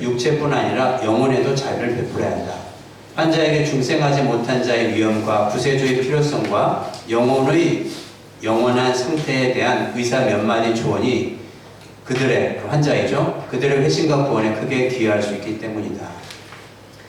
육체뿐 아니라 영혼에도 자비를 베풀어야 한다. 환자에게 중생하지 못한 자의 위험과 구세주의 필요성과 영혼의 영원한 상태에 대한 의사 몇 마디 조언이 그들의 환자이죠. 그들의 회심과 구원에 크게 기여할 수 있기 때문이다.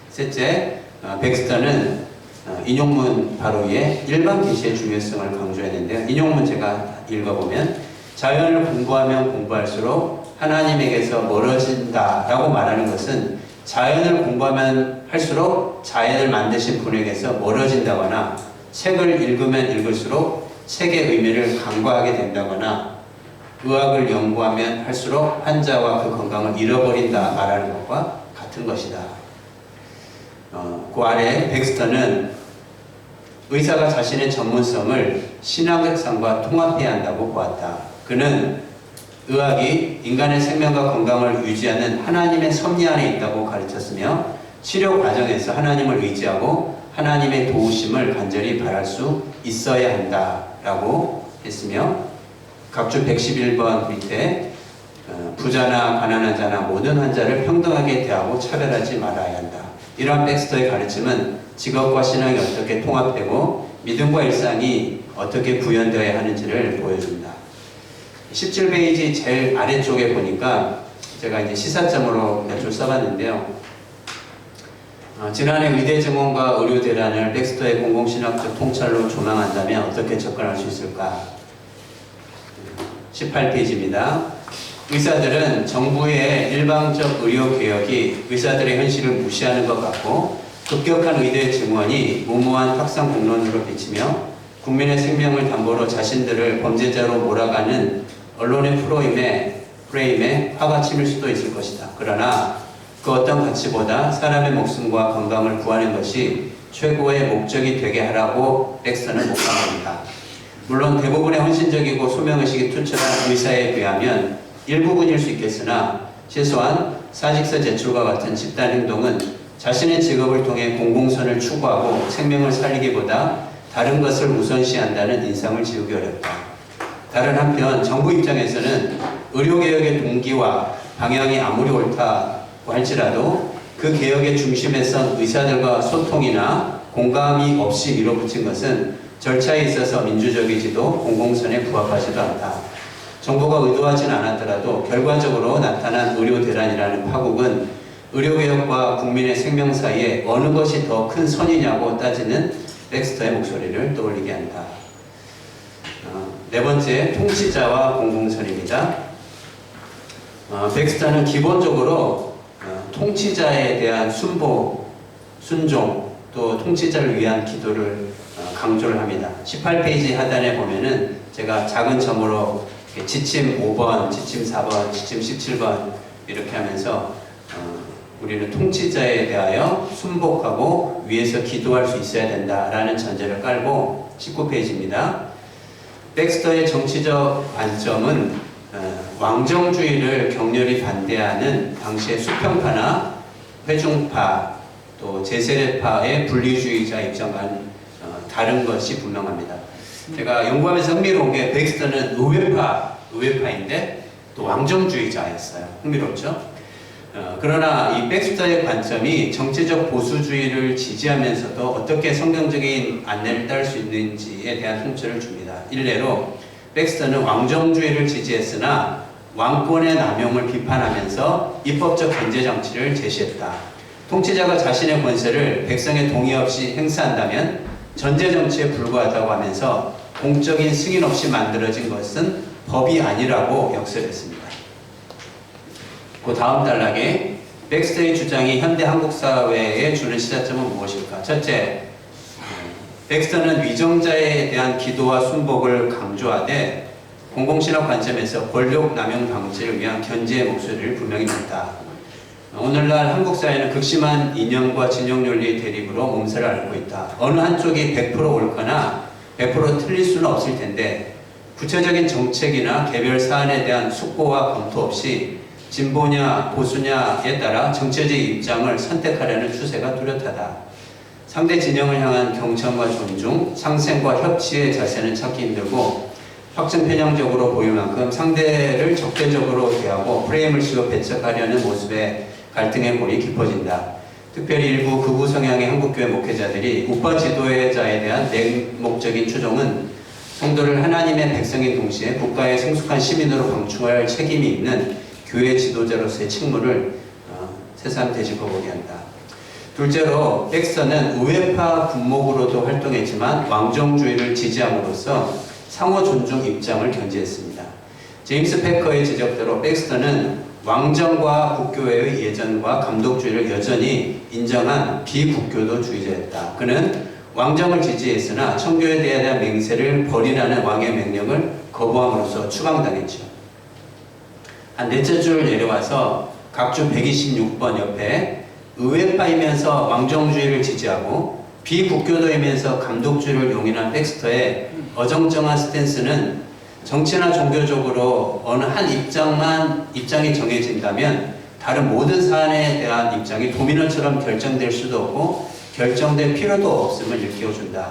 셋째, 어, 백스터는 어, 인용문 바로 위에 일반 계시의 중요성을 강조했는데요. 인용문 제가 읽어보면 자연을 공부하면 공부할수록 하나님에게서 멀어진다라고 말하는 것은 자연을 공부하면 할수록 자연을 만드신 분에게서 멀어진다거나 책을 읽으면 읽을수록 책의 의미를 간과하게 된다거나 의학을 연구하면 할수록 환자와 그 건강을 잃어버린다 말하는 것과 같은 것이다. 어, 그 아래 백스터는 의사가 자신의 전문성을 신학상과 통합해야 한다고 보았다. 그는 의학이 인간의 생명과 건강을 유지하는 하나님의 섭리 안에 있다고 가르쳤으며 치료 과정에서 하나님을 의지하고 하나님의 도우심을 간절히 바랄 수 있어야 한다라고 했으며 각주 111번 밑에 어, 부자나 가난한 자나 모든 환자를 평등하게 대하고 차별하지 말아야 한다. 이러한 백스터의 가르침은 직업과 신앙이 어떻게 통합되고 믿음과 일상이 어떻게 구현되어야 하는지를 보여줍니다. 17페이지 제일 아래쪽에 보니까 제가 이제 시사점으로 몇 줄 써봤는데요. 어, 지난해 의대 증원과 의료 대란을 백스터의 공공신학적 통찰로 조망한다면 어떻게 접근할 수 있을까? 18페이지입니다. 의사들은 정부의 일방적 의료 개혁이 의사들의 현실을 무시하는 것 같고 급격한 의대 증원이 무모한 탁상 공론으로 비치며 국민의 생명을 담보로 자신들을 범죄자로 몰아가는 언론의 프로임에, 프레임에 화가 치밀 수도 있을 것이다. 그러나 그 어떤 가치보다 사람의 목숨과 건강을 구하는 것이 최고의 목적이 되게 하라고 백서는 목감합니다. 물론 대부분의 헌신적이고 소명의식이 투철한 의사에 비하면 일부분일 수 있겠으나 최소한 사직서 제출과 같은 집단 행동은 자신의 직업을 통해 공공선을 추구하고 생명을 살리기보다 다른 것을 우선시한다는 인상을 지우기 어렵다. 다른 한편 정부 입장에서는 의료개혁의 동기와 방향이 아무리 옳다고 할지라도 그 개혁의 중심에 선 의사들과 소통이나 공감이 없이 밀어붙인 것은 절차에 있어서 민주적이지도 공공선에 부합하지도 않다. 정부가 의도하진 않았더라도 결과적으로 나타난 의료 대란이라는 파국은 의료개혁과 국민의 생명 사이에 어느 것이 더 큰 선이냐고 따지는 백스터의 목소리를 떠올리게 한다. 어, 네 번째, 통치자와 공공선입니다. 어, 백스터는 기본적으로 어, 통치자에 대한 순복, 순종, 또 통치자를 위한 기도를 어, 강조를 합니다. 18페이지 하단에 보면은 제가 작은 점으로 지침 5번, 지침 4번, 지침 17번 이렇게 하면서 어, 우리는 통치자에 대하여 순복하고 위에서 기도할 수 있어야 된다라는 전제를 깔고 19페이지입니다. 백스터의 정치적 관점은 어, 왕정주의를 격렬히 반대하는 당시의 수평파나 회중파 또 제세례파의 분리주의자 입장과는 어, 다른 것이 분명합니다. 제가 연구하면서 흥미로운 게 백스터는 의회파, 의회파인데 또 왕정주의자였어요. 흥미롭죠? 어, 그러나 이 백스터의 관점이 정치적 보수주의를 지지하면서도 어떻게 성경적인 안내를 따를 수 있는지에 대한 통찰을 줍니다. 일례로 백스터는 왕정주의를 지지했으나 왕권의 남용을 비판하면서 입법적 견제 정치를 제시했다. 통치자가 자신의 권세를 백성의 동의 없이 행사한다면 전제 정치에 불과하다고 하면서 공적인 승인 없이 만들어진 것은 법이 아니라고 역설했습니다. 그 다음 단락에 백스터의 주장이 현대 한국 사회에 주는 시사점은 무엇일까? 첫째, 백스터는 위정자에 대한 기도와 순복을 강조하되 공공신학 관점에서 권력 남용 방지를 위한 견제의 목소리를 분명히 냈다. 오늘날 한국 사회는 극심한 이념과 진영 논리의 대립으로 몸살을 앓고 있다. 어느 한쪽이 100% 옳거나 100% 틀릴 수는 없을 텐데 구체적인 정책이나 개별 사안에 대한 숙고와 검토 없이 진보냐 보수냐에 따라 정치적 입장을 선택하려는 추세가 뚜렷하다. 상대 진영을 향한 경청과 존중, 상생과 협치의 자세는 찾기 힘들고 확증 편향적으로 보일 만큼 상대를 적대적으로 대하고 프레임을 씌워 배척하려는 모습에 갈등의 골이 깊어진다. 특별히 일부 극우 성향의 한국교회 목회자들이 우파 지도자에 대한 맹목적인 추종은 성도를 하나님의 백성인 동시에 국가의 성숙한 시민으로 방충할 책임이 있는 교회 지도자로서의 책무를 어, 새삼 되짚어 보게 한다. 둘째로 백서는 우회파 군목으로도 활동했지만 왕정주의를 지지함으로써 상호 존중 입장을 견지했습니다. 제임스 패커의 지적대로 백스터는 왕정과 국교회의 예전과 감독주의를 여전히 인정한 비국교도 주의자였다. 그는 왕정을 지지했으나 청교에 대한 맹세를 벌이라는 왕의 명령을 거부함으로써 추방당했죠. 한 넷째 줄 내려와서 각주 126번 옆에 의회파이면서 왕정주의를 지지하고 비국교도이면서 감독주의를 용인한 백스터의 어정쩡한 스탠스는 정치나 종교적으로 어느 한 입장만 입장이 정해진다면 다른 모든 사안에 대한 입장이 도미노처럼 결정될 수도 없고 결정될 필요도 없음을 일깨워준다.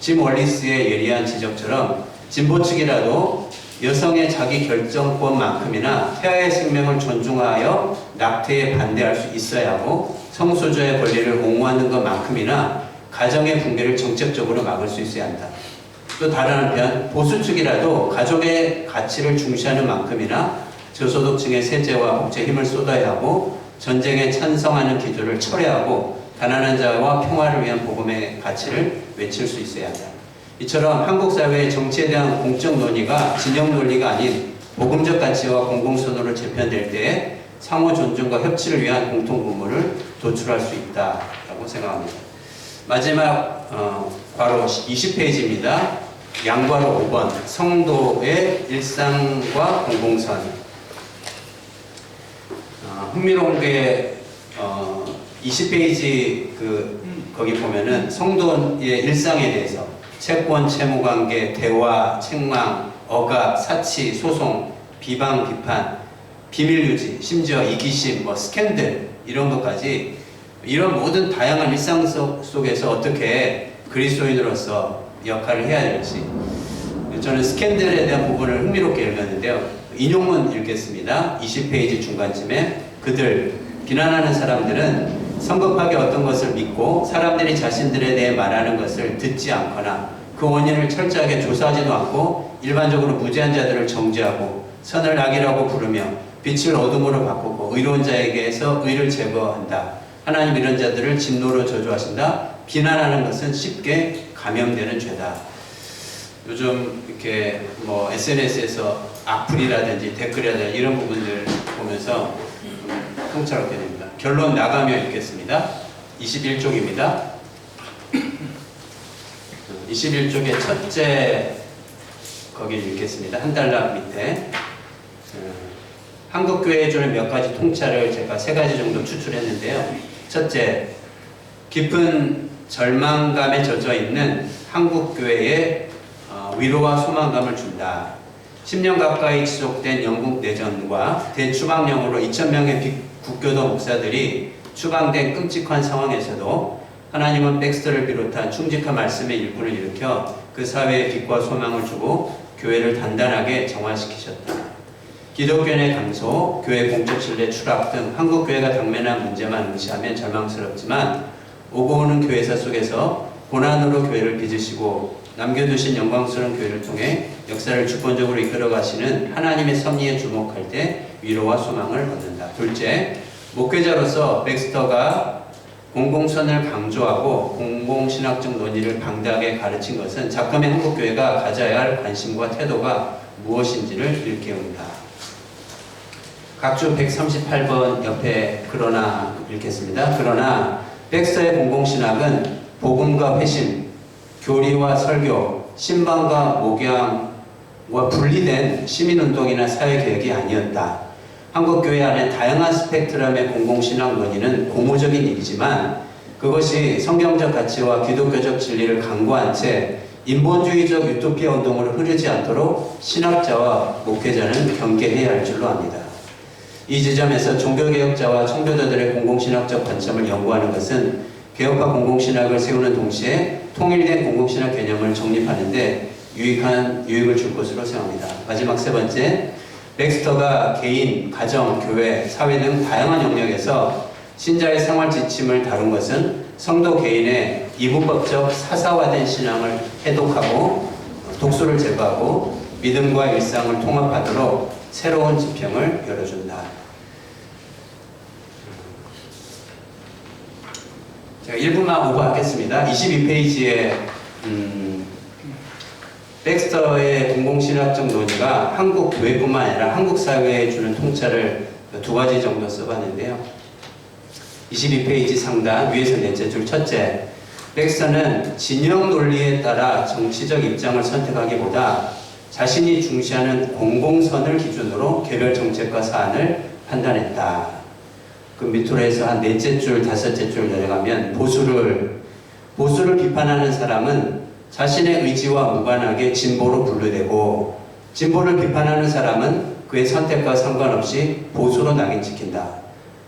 짐 월리스의 예리한 지적처럼 진보 측이라도 여성의 자기 결정권만큼이나 태아의 생명을 존중하여 낙태에 반대할 수 있어야 하고 성소수의 권리를 옹호하는 것만큼이나 가정의 붕괴를 정책적으로 막을 수 있어야 한다. 또 다른 한편 보수 측이라도 가족의 가치를 중시하는 만큼이나 저소득층의 세제와 복제 힘을 쏟아야 하고 전쟁에 찬성하는 기조를 철회하고 가난한 자와 평화를 위한 복음의 가치를 외칠 수 있어야 한다. 이처럼 한국 사회의 정치에 대한 공적 논의가 진영 논리가 아닌 복음적 가치와 공공선호로 재편될 때에 상호 존중과 협치를 위한 공통 분모를 도출할 수 있다라고 생각합니다. 마지막 어, 바로 20페이지입니다. 양괄호 5번 성도의 일상과 공공선 어, 흥미로운 게 어, 20페이지 그 거기 보면은 성도의 일상에 대해서 채권, 채무관계, 대화, 책망, 억압, 사치, 소송, 비방, 비판, 비밀 유지, 심지어 이기심, 뭐 스캔들 이런 것까지 이런 모든 다양한 일상 속- 속에서 어떻게 그리스도인으로서 역할을 해야 될지 저는 스캔들에 대한 부분을 흥미롭게 읽었는데요. 인용문 읽겠습니다. 20페이지 중간쯤에 그들 비난하는 사람들은 성급하게 어떤 것을 믿고 사람들이 자신들에 대해 말하는 것을 듣지 않거나 그 원인을 철저하게 조사하지도 않고 일반적으로 무지한 자들을 정죄하고 선을 악이라고 부르며 빛을 어둠으로 바꾸고 의로운 자에게서 의를 제거한다. 하나님 이런 자들을 진노로 저주하신다. 비난하는 것은 쉽게 감염되는 죄다. 요즘 이렇게 뭐 SNS에서 악플이라든지 댓글이라든지 이런 부분들 보면서 통찰하게 됩니다. 결론 나가며 읽겠습니다. 21쪽입니다. 21쪽의 첫째 거기를 읽겠습니다. 한 달락 밑에 어, 한국교회에 주는 몇 가지 통찰을 제가 세 가지 정도 추출했는데요. 첫째, 깊은 절망감에 젖어 있는 한국교회에 어, 위로와 소망감을 준다. 10년 가까이 지속된 영국 내전과 대추방령으로 2,000명의 국교도 목사들이 추방된 끔찍한 상황에서도 하나님은 백스터를 비롯한 충직한 말씀의 일꾼을 일으켜 그 사회에 빛과 소망을 주고 교회를 단단하게 정화시키셨다. 기독교인의 감소, 교회 공적 신뢰 추락 등 한국 교회가 당면한 문제만 응시하면 절망스럽지만 오고 오는 교회사 속에서 고난으로 교회를 빚으시고 남겨두신 영광스러운 교회를 통해 역사를 주권적으로 이끌어 가시는 하나님의 섭리에 주목할 때 위로와 소망을 얻는다. 둘째, 목회자로서 백스터가 공공선을 강조하고 공공신학적 논의를 방대하게 가르친 것은 작금의 한국교회가 가져야 할 관심과 태도가 무엇인지를 일깨운다. 각주 138번 옆에 그러나 읽겠습니다. 그러나 백서의 공공신학은 복음과 회심, 교리와 설교, 신방과 목양과 분리된 시민운동이나 사회개혁이 아니었다. 한국교회 안에 다양한 스펙트럼의 공공신학 논의는 고무적인 일이지만 그것이 성경적 가치와 기독교적 진리를 강구한 채 인본주의적 유토피아 운동으로 흐르지 않도록 신학자와 목회자는 경계해야 할 줄로 압니다. 이 지점에서 종교개혁자와 청교도들의 공공신학적 관점을 연구하는 것은 개혁화 공공신학을 세우는 동시에 통일된 공공신학 개념을 정립하는데 유익한 유익을 줄 것으로 생각합니다. 마지막 세 번째, 렉스터가 개인, 가정, 교회, 사회 등 다양한 영역에서 신자의 생활 지침을 다룬 것은 성도 개인의 이분법적 사사화된 신앙을 해독하고 독소를 제거하고 믿음과 일상을 통합하도록 새로운 지평을 열어준다. 제가 1분만 오버하겠습니다. 22페이지에 음, 백스터의 공공신학적 논의가 한국 교회뿐만 아니라 한국 사회에 주는 통찰을 두 가지 정도 써봤는데요. 22페이지 상단 위에서 넷째 줄 첫째 백스터는 진영 논리에 따라 정치적 입장을 선택하기보다 자신이 중시하는 공공선을 기준으로 개별 정책과 사안을 판단했다. 그 밑으로 해서 한 넷째 줄, 다섯째 줄 내려가면 보수를 보수를 비판하는 사람은 자신의 의지와 무관하게 진보로 분류되고 진보를 비판하는 사람은 그의 선택과 상관없이 보수로 낙인 찍힌다.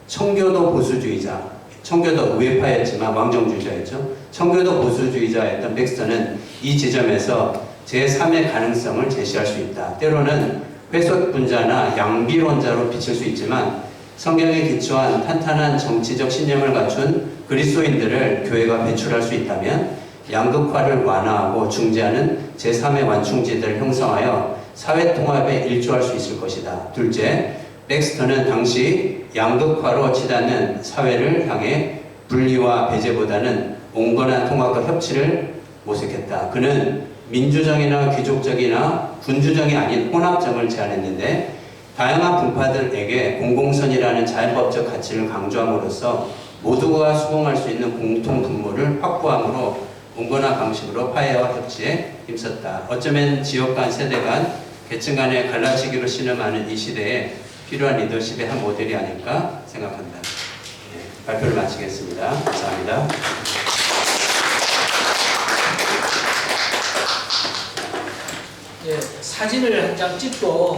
청교도 보수주의자, 청교도 우회파였지만 왕정주의자였죠. 청교도 보수주의자였던 백스터는 이 지점에서 제3의 가능성을 제시할 수 있다. 때로는 회속분자나 양비론자로 비칠 수 있지만 성경에 기초한 탄탄한 정치적 신념을 갖춘 그리스도인들을 교회가 배출할 수 있다면 양극화를 완화하고 중재하는 제3의 완충지대를 형성하여 사회 통합에 일조할 수 있을 것이다. 둘째, 백스터는 당시 양극화로 치닫는 사회를 향해 분리와 배제보다는 온건한 통합과 협치를 모색했다. 그는 민주정이나 귀족적이나 군주정이 아닌 혼합정을 제안했는데 다양한 분파들에게 공공선이라는 자연법적 가치를 강조함으로써 모두가 수긍할 수 있는 공통 분모를 온건한 방식으로 파해와 협치에 힘썼다. 어쩌면 지역 간, 세대 간, 계층 간의 갈라치기로 신음하는 이 시대에 필요한 리더십의 한 모델이 아닐까 생각한다. 네, 발표를 마치겠습니다. 감사합니다. 예, 사진을 한 장 찍고